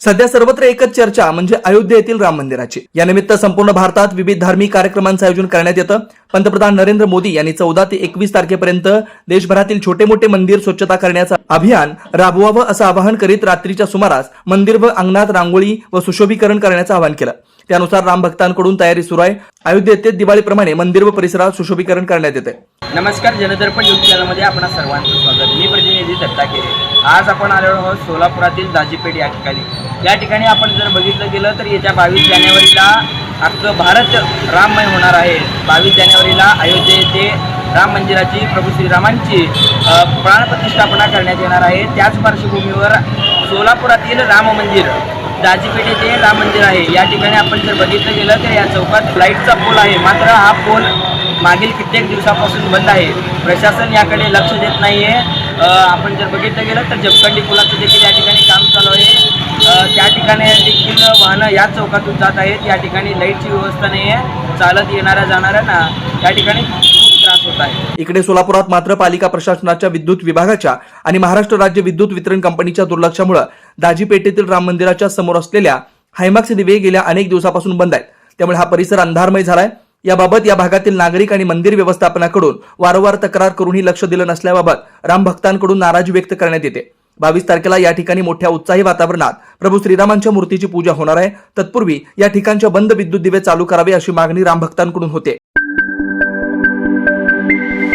सध्या सर्वत्र एकच चर्चा म्हणजे अयोध्या येथील राम मंदिराची. या निमित्त संपूर्ण भारतात विविध धार्मिक कार्यक्रमांचं आयोजन करण्यात येतं. पंतप्रधान नरेंद्र मोदी यांनी चौदा ते एकवीस तारखेपर्यंत देशभरातील छोटे मोठे मंदिर स्वच्छता करण्याचं अभियान राबवावं असं आवाहन करीत रात्रीच्या सुमारास मंदिर व अंगणात रांगोळी व सुशोभीकरण करण्याचं आवाहन केलं. त्यानुसार राम भक्तांकडून तयारी सुरू आहे. अयोध्येत दिवाळीप्रमाणे मंदिर व परिसरात सुशोभीकरण करण्यात येते नमस्कार जनदर्पण यूट्यूब चॅनलमध्ये आपणा सर्वांचं स्वागत. मी प्रतिनिधी दत्ता केरे. आज आपण आलेलो आहोत सोलापुरातील दाजीपेठ या ठिकाणी. या ठिकाणी आपण जर बघितलं गेलं तर येत्या बावीस जानेवारीला अख्खं भारत राममय होणार आहे. बावीस जानेवारीला अयोध्ये येथे राम मंदिराची प्रभू श्रीरामांची प्राणप्रतिष्ठापना करण्यात येणार आहे. त्याच पार्श्वभूमीवर सोलापुरातील राम मंदिर दाजीपेठ येथे राम मंदिर आहे. या ठिकाणी आपण जर बघितलं गेलं तर या चौकात लाईटचा पोल आहे. मात्र हा पोल मागील कित्येक दिवसापासून बंद आहे. प्रशासन याकडे लक्ष देत नाही आहे आपण जर बघितलं गेलं तर जमखंडी पुलाचं देखील या ठिकाणी काम चालू आहे. त्या ठिकाणी देखील वाहनं या चौकातून जात आहेत. या ठिकाणी लाईटची व्यवस्था नाही आहे चालत येणाऱ्या जाणाऱ्यांना या ठिकाणी खूप होत आहे. इकडे सोलापुरात मात्र पालिका प्रशासनाच्या विद्युत विभागाच्या आणि महाराष्ट्र राज्य विद्युत वितरण कंपनीच्या दुर्लक्षामुळे दाजीपेठेतील राम मंदिराच्या समोर असलेल्या हायमाक्स दिवे गेल्या अनेक दिवसापासून बंद आहेत. त्यामुळे हा परिसर अंधारमय झालाय. याबाबत या भागातील नागरिक आणि मंदिर व्यवस्थापनाकडून वारंवार तक्रार करूनही लक्ष दिलं नसल्याबाबत राम भक्तांकडून नाराजी व्यक्त करण्यात येते. बावीस तारखेला या ठिकाणी मोठ्या उत्साही वातावरणात प्रभू श्रीरामांच्या मूर्तीची पूजा होणार आहे. तत्पूर्वी या ठिकाणच्या बंद विद्युत दिवे चालू करावे अशी मागणी राम भक्तांकडून होते. Thank you.